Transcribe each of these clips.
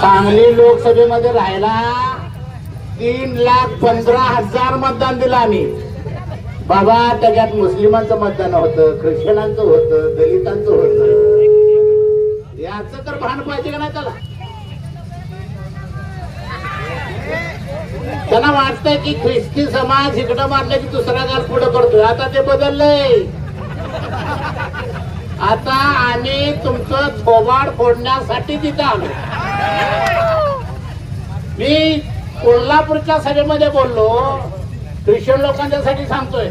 सांगली लोकसभेमध्ये राहायला तीन लाख पंधरा हजार मतदान दिलं आम्ही. बाबा त्याच्यात मुस्लिमांचं मतदान होतं ख्रिश्चनांचं होतं दलितांचं होतं. याच तर भान पाहिजे का नाही त्याला? त्यांना वाटतंय की ख्रिस्ती समाज इकडं मारलं की दुसरा गाल पुढं करतोय. आता ते बदललंय. आता आम्ही तुमचं थोबाड फोडण्यासाठी तिथं आलो. मी कोल्हापूरच्या सभेमध्ये बोललो. ख्रिश्चन लोकांच्यासाठी सांगतोय.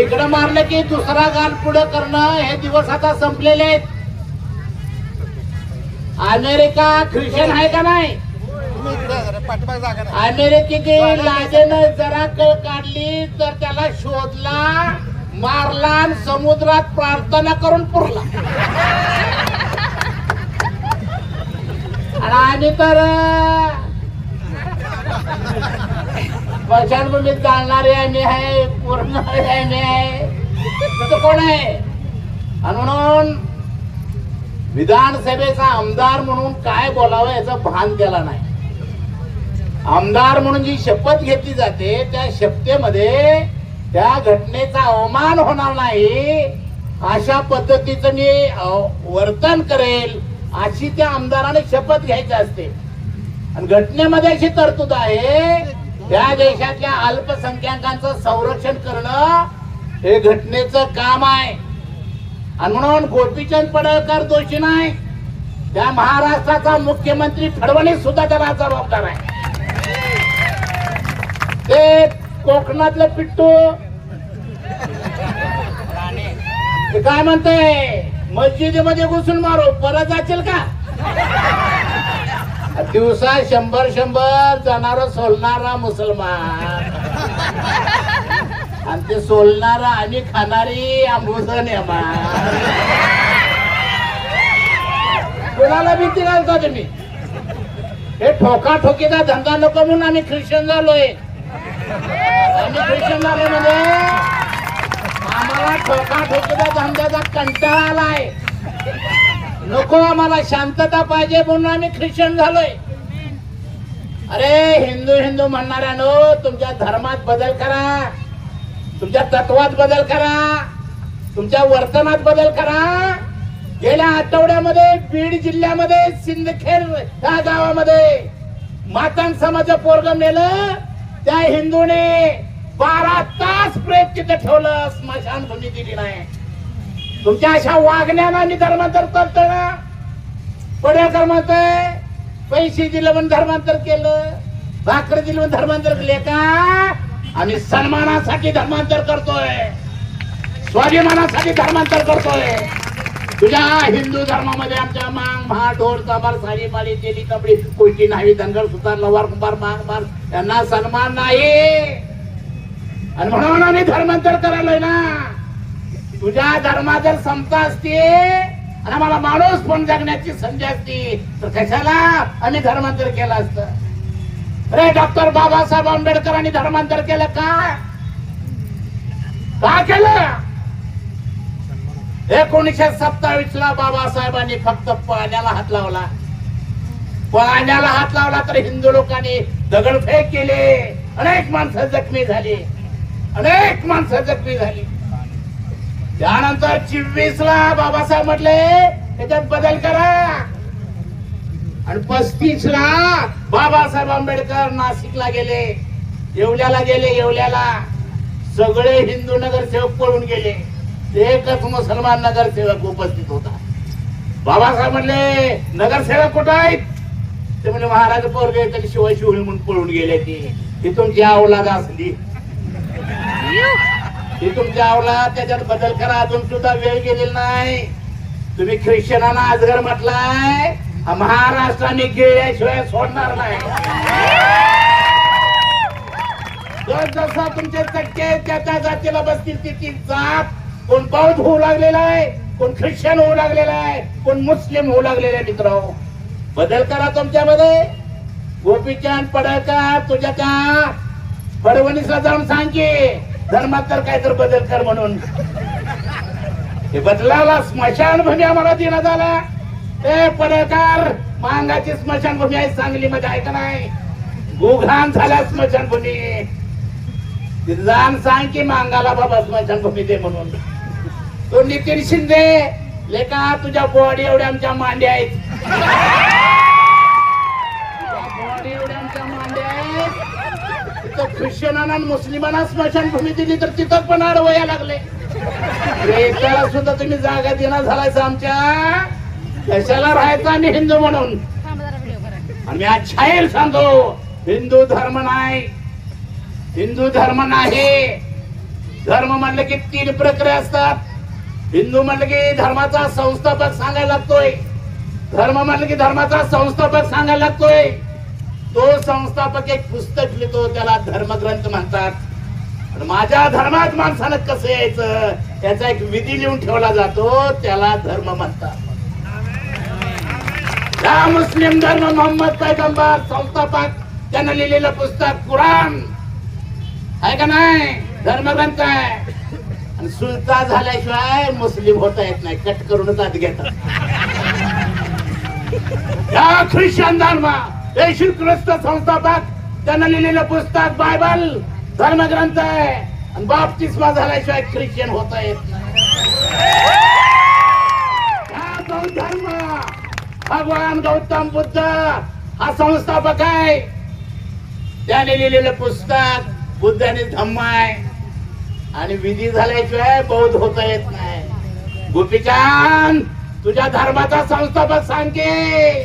इकडं मारलं की दुसरा गाल पुढे करणं हे दिवस आता संपलेले आहेत. अमेरिका ख्रिश्चन आहे का नाही? नाही. अमेरिकेची लादेनं जरा कळ काढली तर त्याला शोधला मारला समुद्रात प्रार्थना करून पुरला. आणि तर स्मशानभूमीत चालणारे आम्ही आहे पुरणारे आम्ही आहे. तिथं कोण आहे? आणि म्हणून विधानसभेचा आमदार म्हणून काय बोलावं याचं भान केला नाही. आमदार म्हणून जी शपथ घेतली जाते त्या शपथेमध्ये त्या घटनेचा अवमान होणार नाही. अशा पद्धतीचं मी वर्तन करेल अशी त्या आमदाराने शपथ घ्यायची असते. आणि घटनेमध्ये अशी तरतूद आहे त्या देशातल्या अल्पसंख्याकांचं संरक्षण करणं हे घटनेचं काम आहे. आणि म्हणून गोपीचंद पडळकर दोषी नाही त्या महाराष्ट्राचा मुख्यमंत्री फडणवीस सुद्धा त्याला जबाबदार आहे. ते कोकणातलं पिट्टू ते काय म्हणते मस्जिदीमध्ये घुसून मारो परत जाशील का? दिवसा शंभर शंभर जाणार सोलणारा मुसलमान. आणि ते सोलणारा आणि खाणारी आंबोजन कोणाला भीती घालता तुम्ही? हे ठोका ठोकीचा धंदा नको म्हणून आम्ही ख्रिश्चन झालोय. आम्ही ख्रिश्चन झालो म्हणजे आम्हाला ठोका धंद्याचा कंटाळा आलाय. नको आम्हाला शांतता पाहिजे म्हणून आम्ही ख्रिश्चन झालोय. अरे हिंदू हिंदू म्हणणाऱ्यानो तुमच्या धर्मात बदल करा. तुमच्या तत्वात बदल करा. तुमच्या वर्तनात बदल करा. गेल्या आठवड्यामध्ये बीड जिल्ह्यामध्ये सिंदखेड या गावामध्ये मातान समाज पोरग नेलं त्या हिंदूने. बारा तास प्रेत तिथे ठेवलं स्मशानभूमी दिली नाही. तुमच्या अशा वागण्यानं आणि धर्मांतर करतो ना पडेकर म्हणतोय पैसे दिलं म्हणून धर्मांतर केलं भाकर दिलं म्हणून धर्मांतर केले का आम्ही सन्मानासाठी धर्मांतर करतोय. स्वाभिमानासाठी धर्मांतर करतोय. तुझ्या हिंदू धर्मामध्ये आमच्या मांग महा ढोल कबार साडी माळी तेली कपडी कोणती नाही धनगर सुतार लवार कुंभार मांग मार यांना सन्मान नाही. आणि म्हणून आम्ही धर्मांतर करायलोय ना. तुझ्या धर्मा जर समता असते आणि आम्हाला माणूस पण जगण्याची संधी असती तर कशाला आम्ही धर्मांतर केलं असतं? अरे डॉक्टर बाबासाहेब आंबेडकरांनी धर्मांतर केलं का? का केलं? एकोणीशे सत्तावीस ला बाबासाहेबांनी फक्त पाण्याला हात लावला. पाण्याला हात लावला तर हिंदू लोकांनी दगडफेक केले. अनेक माणसं जखमी झाली. अनेक माणसं जखमी झाली. त्यानंतर चोवीस ला बाबासाहेब म्हटले त्याच्यात बदल करा. आणि पस्तीस ला बाबासाहेब आंबेडकर नाशिकला गेले. येवल्याला गेले येवल्याला. सगळे हिंदू नगरसेवक पळून गेले. एकच मुसलमान नगरसेवक उपस्थित होता. बाबासाहेब म्हणले नगरसेवक कुठं आहेत? ते म्हणजे महाराज पोरगे तरी शिवाय शिवली म्हणून पळून गेले ते. तिथून जी औलाद असली ही तुमच्या अवलाद त्याच्यात बदल करा अजून सुद्धा वेळ गेलेला नाही. तुम्ही ख्रिश्चनांना आजगर म्हटलाय महाराष्ट्राने गेल्याशिवाय सोडणार नाही. जसा तुमचे चटके त्या त्या जातीला बसतील तिची जात कोण बौद्ध होऊ लागलेला आहे कोण ख्रिश्चन होऊ लागलेला आहे कोण मुस्लिम होऊ लागलेला आहे मित्र बदल करा तुमच्यामध्ये. गोपीचंद पडळकर तुझ्या त्या फडणवीसला जाऊन सांगे धर्मात तर काय तर बदल कर म्हणून. हे बदलाला स्मशानभूमी आम्हाला देण्यात आला ते पडकार मांगाची स्मशानभूमी आहे सांगलीमध्ये आहे का नाही? गुघान झाल्या स्मशानभूमी तिथे जाण सांग की मांगाला बाबा स्मशानभूमी दे म्हणून. तो नितीन शिंदे लेका तुझ्या बॉडी एवढ्या आमच्या मांड्या आहेत बॉडी एवढ्या आमच्या मांड्या तिथं ख्रिश्चनांना मुस्लिमांना स्मशानभूमी दिली तर तिथं पण आडवया लागले. त्याला सुद्धा तुम्ही जागा देणार झालायचं आमच्या कशाला राहायचं आम्ही हिंदू म्हणून? आम्ही मी आज सांगतो हिंदू धर्म नाही. हिंदू धर्म नाही. धर्म म्हणलं की तीन प्रक्रिया असतात. हिंदू म्हणलं की धर्माचा संस्थापक सांगायला लागतोय. धर्म म्हणलं की धर्माचा संस्थापक सांगायला लागतोय. तो संस्थापक एक पुस्तक लिहितो त्याला धर्मग्रंथ म्हणतात. आणि माझ्या धर्मात माणसानं कसं यायचं? त्याचा एक विधी लिहून ठेवला जातो त्याला धर्म म्हणतात. या मुस्लिम धर्म मोहम्मद पैगंबर संस्थापक त्यानं लिहिलेलं पुस्तक कुराण. आहे का नाही? धर्मग्रंथ आहे. आणि सुलता झाल्याशिवाय मुस्लिम होता येत नाही कट करूनच आत घेतात. या ख्रिश्चन धर्म ख्रिस्त संस्थापक त्यांना लिहिलेलं पुस्तक बायबल धर्मग्रंथ आहे. आणि बाप्तिस्मा झाल्याशिवाय ख्रिश्चन होता येत नाही हा धर्म भगवान गौतम बुद्ध हा संस्थापक आहे. त्याने लिहिलेलं पुस्तक बुद्धाने धम्म आहे आणि विधी झाल्याशिवाय बौद्ध होता येत नाही. गोपीचांद तुझ्या धर्माचा संस्थापक सांगे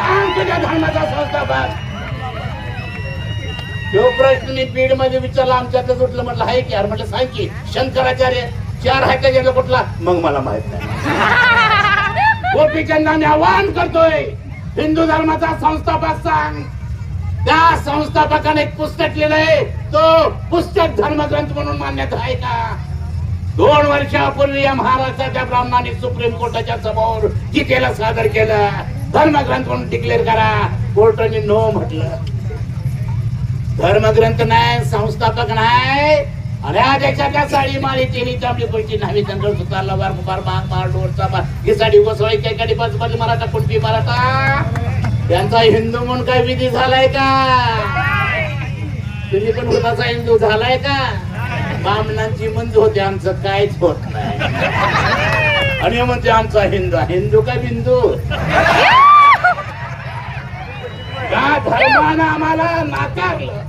सांग तुझ्या धर्माचा संस्थापक. तो प्रश्न मी बीडमध्ये विचारला आमच्यातच उठलं म्हटलं आहे की यार? म्हटलं सांग की शंकराचार्य चार आहे का गेलं कुठला? मग मला माहीत नाही. गोपीचंदाने आवाहन करतोय हिंदू धर्माचा संस्थापक सांग. त्या संस्थापकाने एक पुस्तक लिहिलंय तो पुस्तक धर्मग्रंथ म्हणून मान्यता आहे का? दोन वर्षापूर्वी या महाराष्ट्राच्या ब्राह्मणांनी सुप्रीम कोर्टाच्या समोर गीतेला सादर केलं. धर्मग्रंथ म्हणून डिक्लेअर करा. कोर्टाने नो म्हटलं. धर्मग्रंथ नाही संस्थापक नाही. अरे या साडी माळी तिन्ही चांबडी पैकी न्हावी चंद्र सुतारला लवार कुमार माग मार डोरचा मार ही साडी गोसवाई कैकाडी पाच पाच मराठा कुणबी मराठा? त्यांचा हिंदू म्हणून काय विधी झालाय का? तुम्ही पण स्वतःचा हिंदू झालाय का? बामणांची मंद होते आमचं काहीच होत नाही. आणि म्हणजे आमचा हिंदू. हिंदू का बिंदू? त्या धर्मानं आम्हाला नाकारलं.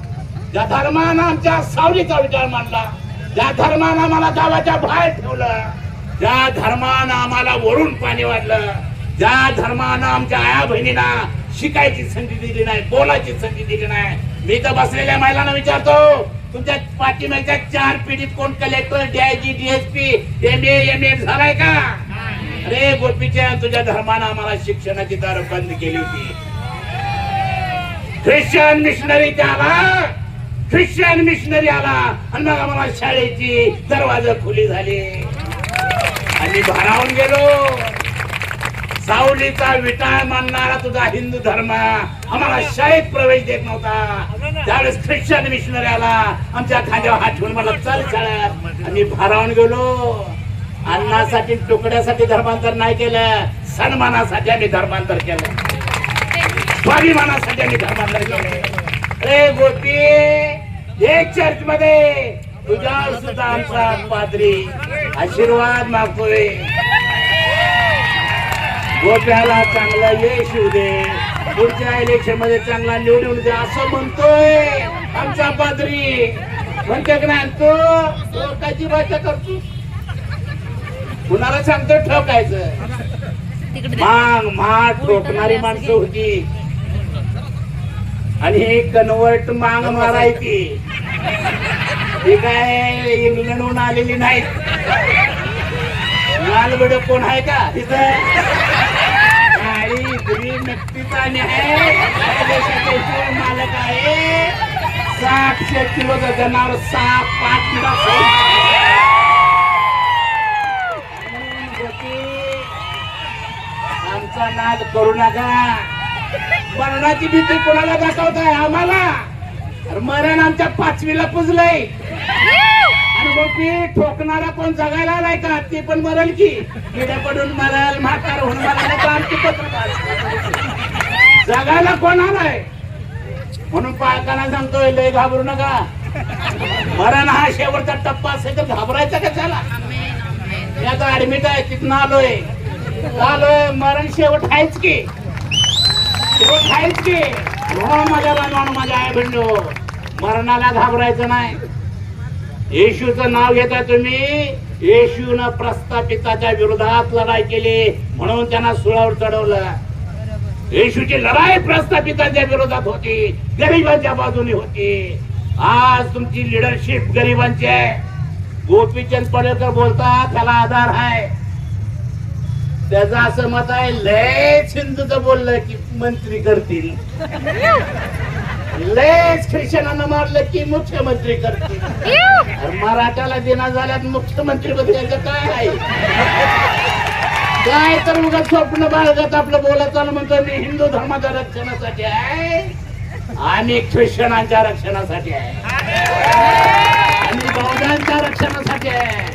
ज्या धर्मानं आमच्या सावलीचा विचार मांडला ज्या धर्मानं आम्हाला गावाच्या बाहेर ठेवलं ज्या धर्मानं आम्हाला वरून पाणी वाढलं ज्या धर्मानं आमच्या आया बहिणींना शिकायची संधी दिली नाही बोलायची संधी दिली नाही मी तर बसलेल्या महिलांना विचारतो तुमच्या पाठीमागच्या चार पिढीत कोण collector DIG DSP M M A झालाय का? अरे गोपीच्या तुझ्या धर्मानं आम्हाला शिक्षणाची दार बंद केली होती. ख्रिश्चन मिशनरी आला. ख्रिश्चन मिशनरी आला. आणि मग आम्हाला शाळेची दरवाजा खुली झाली. आणि भारावून गेलो. सावलीचा विटाळ मानणारा तुझा हिंदू धर्म आम्हाला शाळेत प्रवेश देत नव्हता. त्यावेळेस ख्रिश्चन मिशनरी आला. आमच्या खांद्यावर हात ठेवून मला चल शाळेत. आम्ही भारावून गेलो. अन्नासाठी तुकड्यासाठी धर्मांतर नाही केलं. सन्मानासाठी आम्ही धर्मांतर केलं. स्वाभिमानासाठी आम्ही धर्मांतर केलं. रे गोपी हे चर्च मध्ये तुझा सुद्धा आमचा पादरी आशीर्वाद मागतोय. गोप्याला चांगला यश येऊ दे. पुढच्या इलेक्शनमध्ये चांगला निवडून दे असं म्हणतोय आमचा पादरी. म्हणते का नाही तो तो काची भाषा करतो कुणाला सांगतो ठोकायचं? माग मा ठोकणारी माणसं होती. आणि हे कन्वर्ट मांग मारायची. ही काय इंग्लंडहून आलेली नाहीत. लालबड कोण आहे का? तिथं? काळी हिरवी नक्कीच आणि आहे. मालक आहे. सातशे किलो जनावर सहा पाच किलो आमचा नाद करू नका. मरणाची भीती कोणाला दाखवताय? आम्हाला. मरण आमच्या पाचवीला पुजलंय. ती ठोकणारा पण जगायला आलाय का? ते पण मरल की. किड्या पडून मरल म्हातार होऊन मरल तर आमची जगायला कोण आलाय? म्हणून पालकांना सांगतोय लय घाबरू नका. मरण हा शेवटचा टप्पा असेल तर घाबरायचा का त्याला मी आता ऍडमिट आहे तिथनं आलोय. आलोय मरण शेवट आहेच की. शेवट आहेच की. हो माझ्या बांधवानं माझ्या आई बहिणो मरणाला घाबरायचं नाही. येशूचं नाव घेता तुम्ही. येशून प्रस्थापिताच्या विरोधात लढाई केली. म्हणून त्यांना सुळावर चढवलं. येशूची लढाई प्रस्थापितांच्या विरोधात होती. गरिबांच्या बाजूने होती. आज तुमची लिडरशिप गरिबांची आहे. गोपीचंद पडळकर बोलतात त्याला आधार आहे. त्याचं असं मत आहे लय सिंधूचं बोललं की मंत्री करतील. लयच ख्रिश्चनांना मारलं की मुख्यमंत्री करतील. अरे मराठ्याला दिना झाल्यात मुख्यमंत्री बदलायचं काय? आहे काय तर उगा स्वप्न बाळगत आपलं बोलत चालू म्हणतो मी हिंदू धर्माच्या रक्षणासाठी आहे आणि ख्रिश्चनांच्या रक्षणासाठी आहे. आणि बौद्धांच्या रक्षणासाठी आहे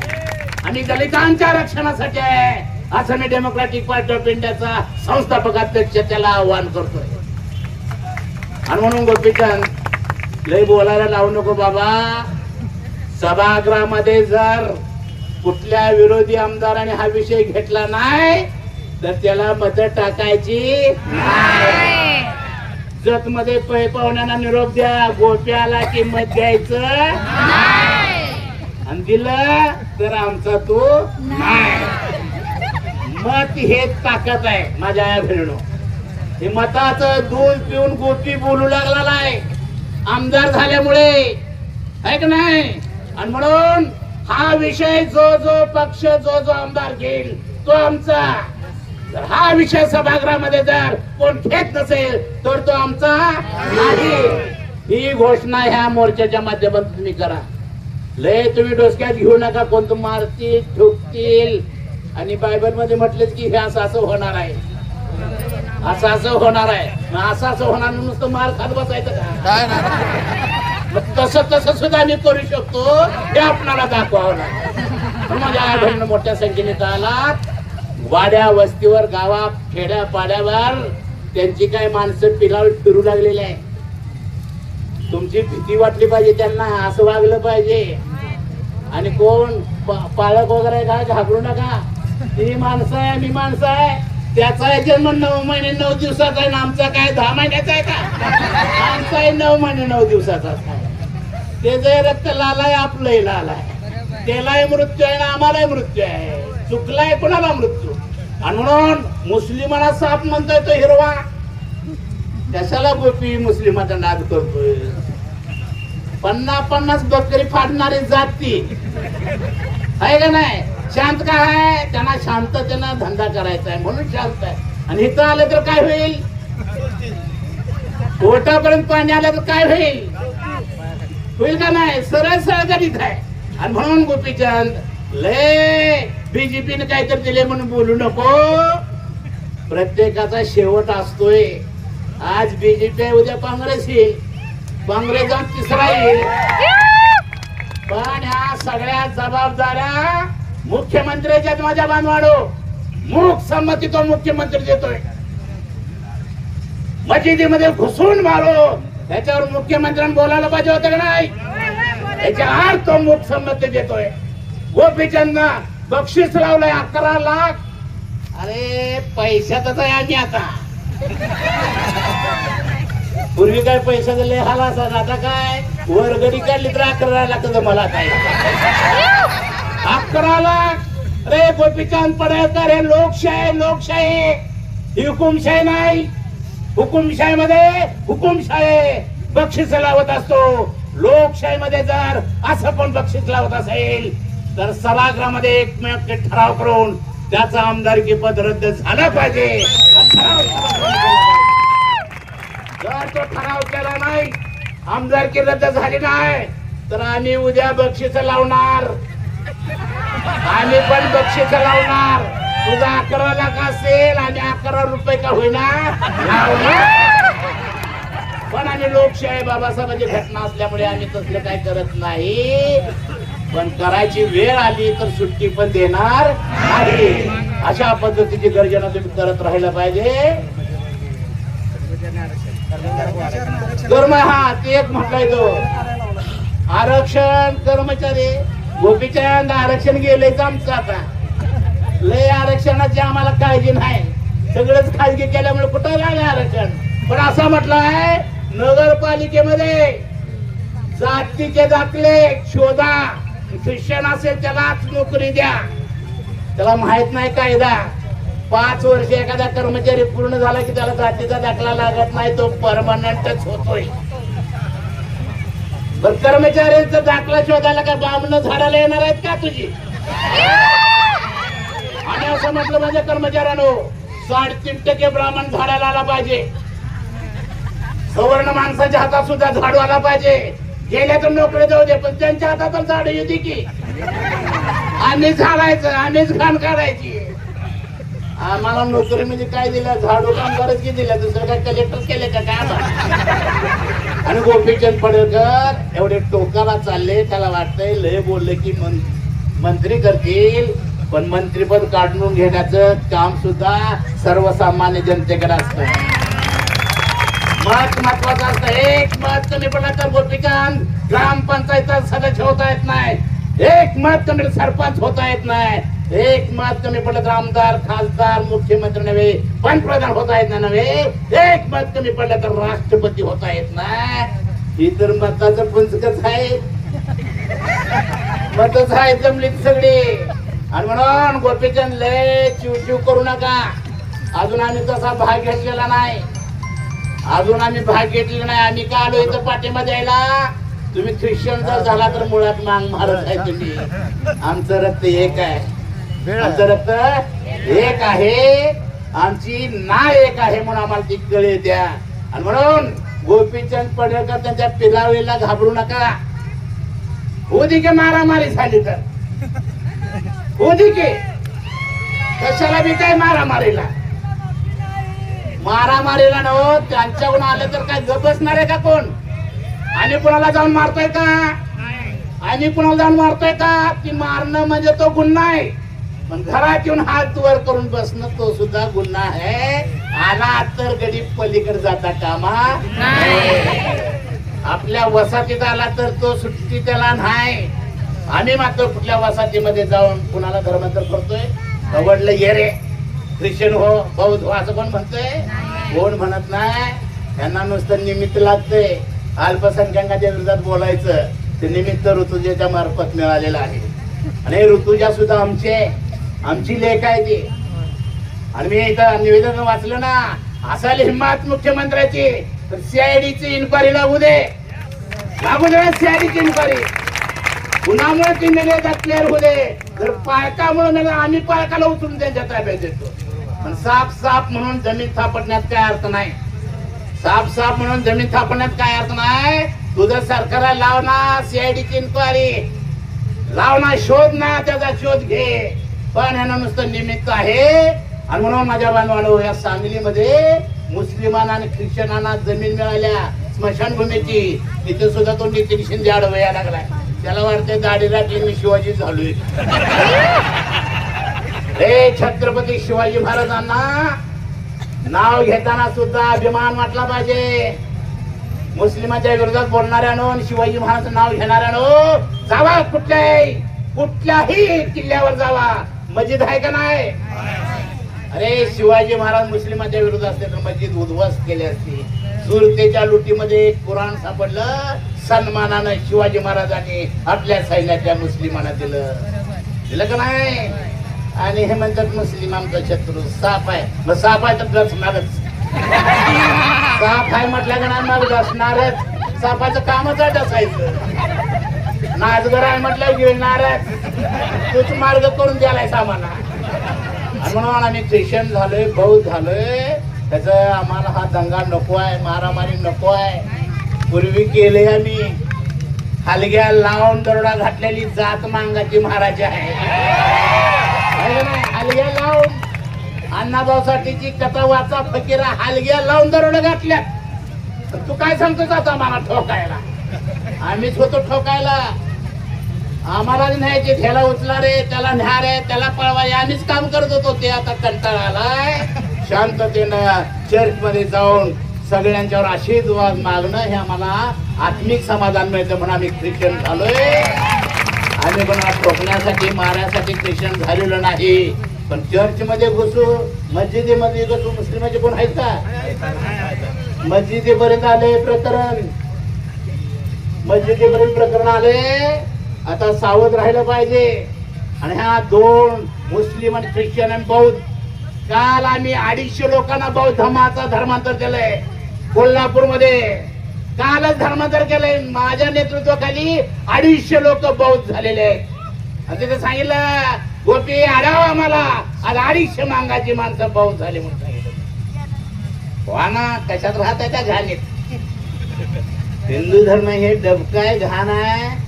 आणि दलितांच्या रक्षणासाठी आहे. असं मी डेमोक्रॅटिक पार्टी ऑफ इंडियाचा संस्थापक अध्यक्ष त्याला आव्हान करतोय. आणि म्हणून गोपीचंद लय बोलायला लावू नको बाबा. सभागृहामध्ये जर कुठल्या विरोधी आमदाराने हा विषय घेतला नाही तर त्याला मत टाकायची जत मध्ये पै पाहुण्यांना निरोप द्या. गोप्याला किंमत द्यायचं आणि दिलं तर आमचा तो नाही. मत हे ताकद आहे माझ्या या हे मताचं दूध पिऊन गोपी बोलू लागला आमदार झाल्यामुळे. आहे का नाही? आणि म्हणून हा विषय जो जो पक्ष जो जो आमदार घेईल तो आमचा. जर हा विषय सभागृहामध्ये जर कोण घेत नसेल तर तो आमचा नाही. ही घोषणा ह्या मोर्चाच्या माध्यमातून तुम्ही करा. लय तुम्ही डोसक्यात घेऊ नका कोण मारतील ठोकतील. आणि बायबलमध्ये म्हटलेच की हे असं असं होणार आहे. असं असं होणार आहे मग असं असं होणार नाही, नुसतं मार खात बसायचं का? काय नाही. मग तसं तसं सुद्धा आम्ही करू शकतो हे आपणाला दाखवावं लागेल. माझ्या आई बहिणी मोठ्या संख्येने इथं आलात वाड्या वस्तीवर गावात खेड्या पाड्यावर त्यांची काय माणसं पिलावर फिरू लागलेली आहे तुमची भीती वाटली पाहिजे त्यांना असं वागलं पाहिजे. आणि कोण पा- पालक वगैरे काय घाबरू नका. ती माणसं आहे मी माणसं आहे. त्याचा आहे जन्म नऊ महिने नऊ दिवसाचा आहे ना आमचा काय दहा महिन्याचा आहे का? आमचा आहे नऊ महिने नऊ दिवसाचा ते जे रक्त लाल आहे आपलंही लाल आहे त्यालाही मृत्यू आहे ना आम्हालाही मृत्यू आहे. चुकलाय कोणाला मृत्यू? आणि म्हणून मुस्लिमाला साप म्हणतोय तो हिरवा. कशाला गोपी मुस्लिमाचा नाद करतोय? पन्नास पन्नास बकरी फाडणारी जाती. आहे का नाही? शांत काय आहे? त्यांना शांततेनं धंदा करायचा आहे म्हणून शांत आहे. आणि इथं आलं तर काय होईल? पोटापर्यंत पाणी आलं तर काय होईल? होईल का नाही? सरळ सरळ गणित आहे. आणि म्हणून गोपीचंद लय बीजेपीने काहीतरी दिले म्हणून बोलू नको. प्रत्येकाचा शेवट असतोय. आज बीजेपी आहे उद्या काँग्रेस येईल. काँग्रेस जाऊन तिसरा येईल. पण ह्या सगळ्या जबाबदाऱ्या मुख्यमंत्र्याच्या माझ्या बांधवाडो. मूक संमती तो मुख्यमंत्री देतोय. मशिदीमध्ये घुसून मारो. त्याच्यावर मुख्यमंत्र्यांनी बोलायला पाहिजे होतं का नाही? त्याच्या आड तो मूक संमती देतोय. गोपीचंद बक्षीस लावलंय अकरा लाख. अरे पैशातच आहे आम्ही आता. पूर्वी काय पैसा दिले हाला असा आता काय? वर्गणी काढली तर अकरा लाख मला काय अकरा लाख. रे गोपीचंद पडळकर हे लोकशाही लोकशाही. ही हुकुमशाही नाही. हुकुमशाही मध्ये हुकुमशाही बक्षीस लावत असतो. लोकशाही मध्ये जर असं पण बक्षीस लावत असेल तर सभागृहामध्ये एकमेक ठराव करून त्याचा आमदारकी पद रद्द झालं पाहिजे. ठराव जर तो ठराव केला नाही आमदारकी रद्द झाली नाही तर आम्ही उद्या बक्षीस लावणार. आम्ही पण बक्षीस लावणार तुझा अकरा लाख असेल आणि अकरा रुपये का होईना पण आम्ही लोकशाही बाबासाहेबांची घटना असल्यामुळे आम्ही तसलं काय करत नाही पण करायची वेळ आली तर सुट्टी पण देणार नाही अशा पद्धतीची गर्जना तुम्ही करत राहिलं पाहिजे कर्म हा ते एक म्हटलंय तो आरक्षण कर्मचारी गोपीचंद आरक्षण गेलेच आमचं आता. लय आरक्षणाची आम्हाला काळजी नाही. सगळंच खाजगी केल्यामुळे कुठं लागलं आरक्षण? पण असं म्हटलंय नगरपालिकेमध्ये जातीचे दाखले शोधा. शिक्षण असेल त्यालाच नोकरी द्या. त्याला माहीत नाही कायदा. पाच वर्ष एखादा कर्मचारी पूर्ण झाला की त्याला जातीचा दाखला लागत नाही तो परमनंटच होतोय. बर कर्मचाऱ्यांचा दाखला शोधायला काय बामण झाडाला येणार आहेत का तुझी? आणि असं म्हटलं माझ्या कर्मचाऱ्यानो साडेतीन टक्के ब्राह्मण झाडाला आला पाहिजे. सवर्ण माणसाच्या हातात सुद्धा झाडू आला पाहिजे. गेल्या तर नोकरी जाऊ दे पण त्यांच्या हातात झाडू येते की. आम्ही झाडायचं आम्हीच घाण काढायची. आम्हाला नोकरी म्हणजे काय दिलं? झाडू कामगारच की दिलं? दुसरं काय कलेक्टर केले का काय आम्हाला? आणि गोपीचंद पडळकर एवढे टोकाला चालले त्याला वाटतंय लय बोलले की मन- मंत्री करतील. पण मंत्रीपद काढून घेण्याचं काम सुद्धा सर्वसामान्य जनतेकडे असतं. मत महत्वाचं असतं. एक मत कमी पडला तर गोपीचंद ग्रामपंचायत सदस्य होता येत नाही. एक मत कमी सरपंच होता येत नाही. एक मत कमी पडलं तर आमदार खासदार मुख्यमंत्री नव्हे पंतप्रधान होता येत नाही नव्हे. एक मत कमी पडलं तर राष्ट्रपती होता येत नाही. ही तर मताचं पुंजकच आहे. मतच आहे जमली सगळी. आणि म्हणून गोपीचंद लय चिव चिव करू नका. अजून आम्ही तसा भाग घेतलेला नाही. अजून आम्ही भाग घेतलेला नाही. आम्ही का आलो इथं पाठिंबा द्यायला तुम्ही ख्रिश्चन जर झाला तर मुळात मांग मारत आहे तुम्ही. आमचं रक्त एक आहे. आमचं रक्त एक आहे आमची ना एक आहे म्हणून आम्हाला ती कळे द्या. आणि म्हणून गोपीचंद पडळकर त्यांच्या पिलावलीला घाबरू नका. होती की मारामारी झाली तर. होती की. कशाला बी काय मारामारीला? मारामारीला न त्यांच्याकडून आलं तर काय गप बसणार आहे का कोण? आणि कुणाला जाऊन मारतोय का? आणि कुणाला जाऊन मारतोय का? की मारणं म्हणजे तो गुन्हा आहे. पण घरात येऊन हात वर करून बसणं तो सुद्धा गुन्हा आहे. आला तर गरीब पलीकडे जाता कामा आपल्या वसाहतीत आला तर तो सुट्टी त्याला नाही. आम्ही मात्र कुठल्या वसाहतीमध्ये जाऊन कुणाला धर्मांतर करतोय? आवडलं ये रे. ख्रिश्चन हो बौद्ध हो असं कोण म्हणतोय? कोण म्हणत नाही? त्यांना नुसतं निमित्त लागतंय. अल्पसंख्याकाच्या विरोधात बोलायचं. ते निमित्त ऋतुजेच्या मार्फत मिळालेलं आहे. आणि ऋतुजा सुद्धा आमची आहे. आमची लेख आहे ती. आणि मी इथं निवेदन वाचलं ना असाल हिंमत मुख्यमंत्र्याची तर सीआयडीची इन्क्वायरी लागू दे. लागू दे सीआयडीची इन्क्वायरी कुणामुळे ती मेले क्लिअर होऊ दे. जर पालकामुळे आम्ही पालकाला उचलून त्यांच्या ताब्यात देतो पण साफ साफ म्हणून जमीन थापटण्यात काय अर्थ नाही. साफ साफ म्हणून जमीन थापण्यात काय अर्थ नाही? तुझं सरकारला लाव ना सीआयडीची इन्क्वायरी लाव ना शोध ना त्याचा शोध घे. पण ह्यानं नुसतं निमित्त आहे. आणि म्हणून माझ्या बांधवानो या सांगलीमध्ये मुस्लिमांना आणि ख्रिश्चनांना जमीन मिळाल्या स्मशानभूमीची. तिथे सुद्धा तो नितीन शिंदे आडवया लागलाय. त्याला वाटते दाढी राखली मी शिवाजी झालोय. हे छत्रपती शिवाजी महाराजांना नाव घेताना सुद्धा अभिमान वाटला पाहिजे. मुस्लिमाच्या विरोधात बोलणाऱ्यानो शिवाजी महाराजांचं नाव घेणाऱ्यानो जावा कुठल्याही कुठल्याही किल्ल्यावर जावा. मस्जिद आहे का नाही? अरे शिवाजी महाराज मुस्लिमाच्या विरुद्ध असते तर मस्जिद उद्ध्वस्त केली असती. सुरतेच्या लुटीमध्ये कुराण सापडलं. सन्मानानं शिवाजी महाराजांनी आपल्या सैन्याच्या मुस्लिमांना दिलं. दिलं का नाही? आणि हे म्हणतात मुस्लिम आमचा शत्रू साप आहे. मग साप आहे तर असणारच साप आहे म्हटलं का नाही मग? डसणारच सापाचं कामच आहे डसायचं नाचगर आहे म्हटलं गिळणारच तूच मार्ग करून द्यालाय सामाना म्हणून आम्ही ख्रिश्चन झालोय बौद्ध झालोय. त्याच आम्हाला हा दंगा नको आहे मारामारी नको आहे. पूर्वी केले आम्ही. हलग्या लावून दरोडा घातलेली जात मांगाची महाराज आहे. हलग्या लावून. अण्णाभाऊसाठीची कथा वाचा फकीरा हलग्या लावून दरोडा घातल्या तर तू काय सांगतोस आता मला ठोकायला? आम्हीच होतो ठोकायला. आम्हाला न्यायचे ठेला उचला रे त्याला न्या रे त्याला पळवा. रे आम्हीच काम करत होतो ते आता कंटाळा आलाय शांततेनं चर्च मध्ये जाऊन सगळ्यांच्यावर आशीर्वाद मागणं हे आम्हाला आत्मिक समाधान मिळतं म्हणून आम्ही ख्रिश्चन झालोय. आम्ही पण ठोकण्यासाठी मारण्यासाठी ख्रिश्चन झालेलो नाही. पण चर्च मध्ये घुसू मस्जिदीमध्ये घुसू मुस्लिमाचे कोण आहेत का? मस्जिदीपर्यंत आले प्रकरण. मस्जिदीपर्यंत प्रकरण आले. आता सावध राहिलं पाहिजे. आणि ह्या दोन मुस्लिम आणि ख्रिश्चन आणि बौद्ध काल आम्ही अडीचशे लोकांना बौद्ध धर्माचा धर्मांतर केलंय. कोल्हापूरमध्ये कालच धर्मांतर केलंय. माझ्या नेतृत्वाखाली अडीचशे लोक बौद्ध झालेले आहेत. आणि तिथे सांगितलं गोपी आढावा आम्हाला. आज अडीचशे मांगाची माणसं बौद्ध झाली म्हणून सांगितलं. वा ना कशात राहत आहे त्या घाणीत? हिंदू धर्म हे डबकाय घाण आहे.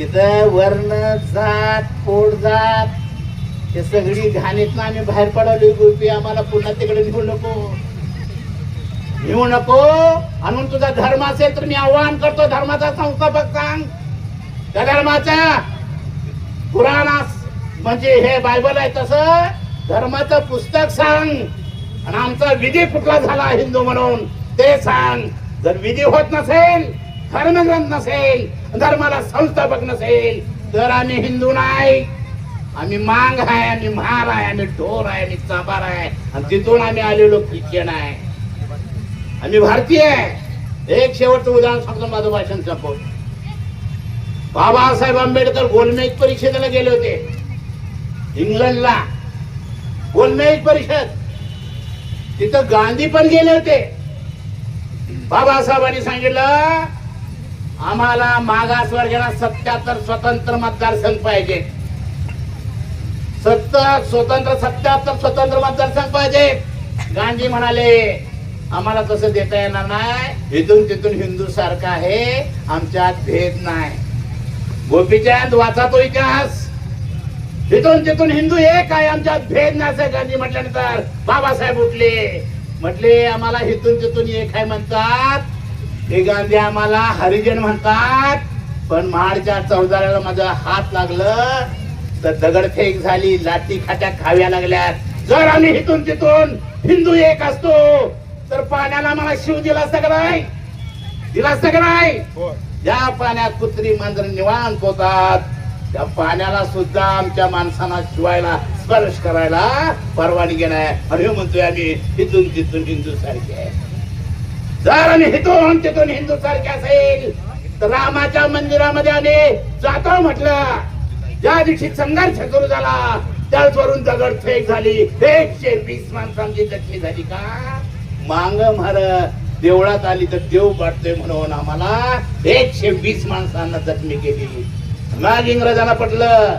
तिथं वर्ण जात पोट जात हे सगळी घाणीत आम्ही बाहेर पडवली गोपी आम्हाला पुन्हा तिकडे नेऊ नको. नेऊ नको. आणून तुझा धर्म असेल तर मी आव्हान करतो धर्माचा संस्थापक सांग. त्या धर्माचा पुराणास म्हणजे हे बायबल आहे तसं धर्माचं पुस्तक सांग. आणि आमचा विधी कुठला झाला हिंदू म्हणून ते सांग. जर विधी होत नसेल धर्मग्रंथ नसेल धर्माला संस्थापक नसेल तर आम्ही हिंदू नाही. आम्ही मांग आहे आम्ही महार आहे आम्ही ढोर आहे आम्ही चाबार आहे आणि तिथून आम्ही आलेलो ख्रिश्चन आहे. आम्ही भारतीय आहे. एक शेवटचं उदाहरण सांगतो माझं भाषण संपवतो बाबासाहेब आंबेडकर गोलमेज परिषदेला गेले होते. इंग्लंडला. गोलमेज परिषद. तिथं गांधी पण गेले होते. बाबासाहेबांनी सांगितलं आम्हाला मागासवर्गाला सत्याहत्तर स्वतंत्र मतदारसंघ पाहिजे. सत्तर स्वतंत्र सत्याहत्तर स्वतंत्र मतदारसंघ पाहिजे. गांधी म्हणाले आम्हाला तसं देता येणार नाही. इथून तिथून हिंदू सारखा आहे. आमच्यात भेद नाही. गोपीचंद वाचा तो इतिहास. इथून तिथून हिंदू एक आहे. आमच्यात भेद नाही असं गांधी म्हटल्यानंतर बाबासाहेब उठले. म्हटले आम्हाला इथून तिथून एक आहे म्हणतात. हे गांधी आम्हाला हरिजन म्हणतात. पण महाडच्या चौदाऱ्याला माझं हात लागलं. तर दगडफेक झाली लाठी खाट्या खाव्या लागल्यात जर आम्ही इथून तिथून हिंदू एक असतो तर पाण्याला मला शिव दिला असता का नाही? दिला असता का नाही? ज्या पाण्यात कुत्री मांजर निवांत होतात त्या पाण्याला सुद्धा आमच्या माणसांना शिवायला स्पर्श करायला परवानगी नाही. आणि हे म्हणतोय आम्ही इथून तिथून हिंदू सारखे. आहे. जर आम्ही इथून तिथून हिंदू सारखे असेल तर रामाच्या मंदिरामध्ये आम्ही जातो म्हटलं. ज्या दिवशी संघर्ष सुरू झाला त्याच वरून दगड फेक झाली. एकशे वीस माणसांची जखमी झाली का? मांग मार देवळात आली तर देव पाठतोय म्हणून आम्हाला एकशे वीस माणसांना जखमी केली. मग इंग्रजांना पटलं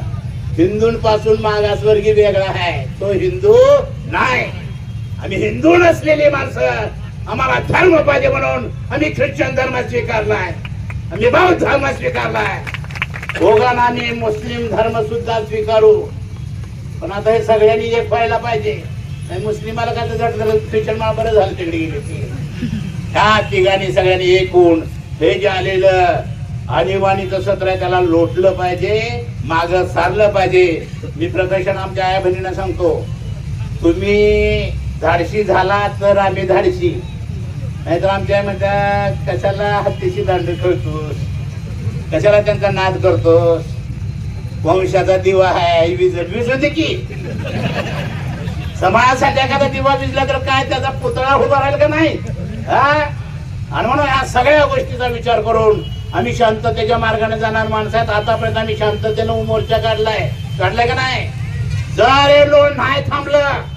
हिंदूंपासून मागासवर्गीय वेगळा आहे. तो हिंदू नाही. आम्ही हिंदू नसलेली माणसं. आम्हाला धर्म पाहिजे म्हणून आम्ही ख्रिश्चन धर्म स्वीकारलाय. आम्ही बौद्ध धर्म स्वीकारलाय. दोघांना आम्ही मुस्लिम धर्म सुद्धा स्वीकारू. पण आता हे सगळ्यांनी एक व्हायला पाहिजे. मुस्लिमाला काय तर झालं ख्रिश्चन मला बरं झालं तिकडे गेले ह्या तिघांनी सगळ्यांनी एक होऊन हे जे आलेलं आणीबाणीचं सत्र आहे त्याला लोटलं पाहिजे माग सारलं पाहिजे. मी प्रदर्शन आमच्या आया बहिणींना सांगतो. तुम्ही धाडशी झाला तर आम्ही धाडशी. नाहीतर आमच्या म्हणतात कशाला हत्तीशी दांड खेळतोस? कशाला त्यांचा नाद करतोस? वंशाचा दिवा आहे विज विजू की. समाजासाठी एखादा दिवा विजला तर काय त्याचा पुतळा उभा राहील का नाही? हा? आणि म्हणून या सगळ्या गोष्टीचा विचार करून आम्ही शांततेच्या मार्गाने जाणार माणसं आहेत आतापर्यंत आम्ही शांततेनं मोर्चा काढलाय काढलाय का नाही? जर हे लोण नाही थांबलं.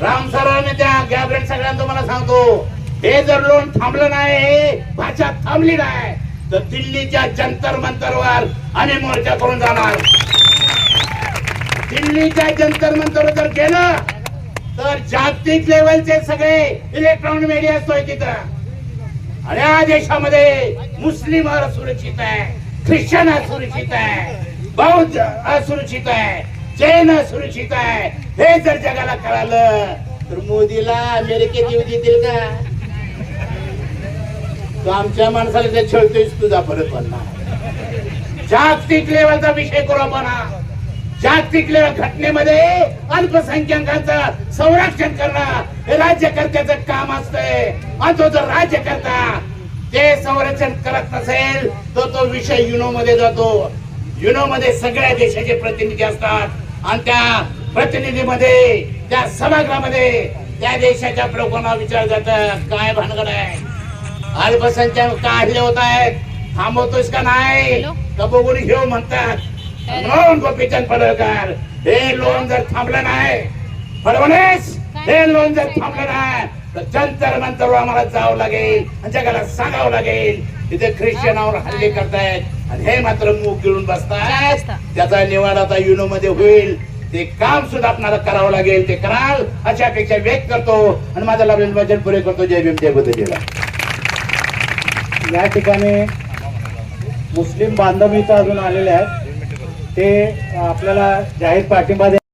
राम सरांनी त्या गॅबरेट सगळ्यांना तुम्हाला सांगतो हे जर लोन थांबलं नाही भाषा थांबली नाही तर दिल्लीच्या जंतर मंतरवर आणि मोर्चा करून जाणार. दिल्लीच्या जंतर मंतर जर गेलं तर जागतिक लेवलचे सगळे इलेक्ट्रॉनिक मीडिया असतोय तिथं. आणि या देशामध्ये मुस्लिम असुरक्षित आहे ख्रिश्चन असुरक्षित आहे बौद्ध असुरक्षित आहे जैन सुरक्षित आहे. हे जर जगाला कळालं तर मोदीला अमेरिकेत येऊ देतील का? तो आमच्या माणसाला ते छळतोयस तुझा परत म्हणणार जागतिक लेवलचा विषय करू आपण हा. जागतिक लेवल घटनेमध्ये अल्पसंख्याकांचं संरक्षण करणं हे राज्यकर्त्याचं काम असतंय. आणि तो जर राज्यकर्ता ते संरक्षण करत नसेल तर तो विषय युनो मध्ये जातो. युनो मध्ये सगळ्या देशाचे प्रतिनिधी असतात. आणि त्या प्रतिनिधीमध्ये त्या सभागृहामध्ये त्या देशाच्या प्रमुखांना विचार जात काय भानगड आहे? अल्पसंख्याक का हल्ले होत आहेत थांबवतोस का नाही? हॅलो? का बघून घेऊ म्हणतात? हॅलो? म्हणून गोपीचंद पडळकर हे लोन जर थांबलं नाही फडणवीस हे लोन जर थांबलं नाही तर जंतर मंतरवर आम्हाला जावं लागेल जगाला सांगावं लागेल. तिथे ख्रिश्चनावर हल्ले करतायत. आणि हे मात्र मूग गिळून बसतायत. जास्त. त्याचा निवाड आता युनो मध्ये होईल. ते काम सुद्धा आपल्याला करावं लागेल. ते कराल अशी अपेक्षा व्यक्त करतो. आणि माझा लाभलेलं वचन पुरे करतो. जय भीम जय बुद्ध या ठिकाणी मुस्लिम बांधव इथं अजून आलेले आहेत. ते आपल्याला जाहीर पाठिंबा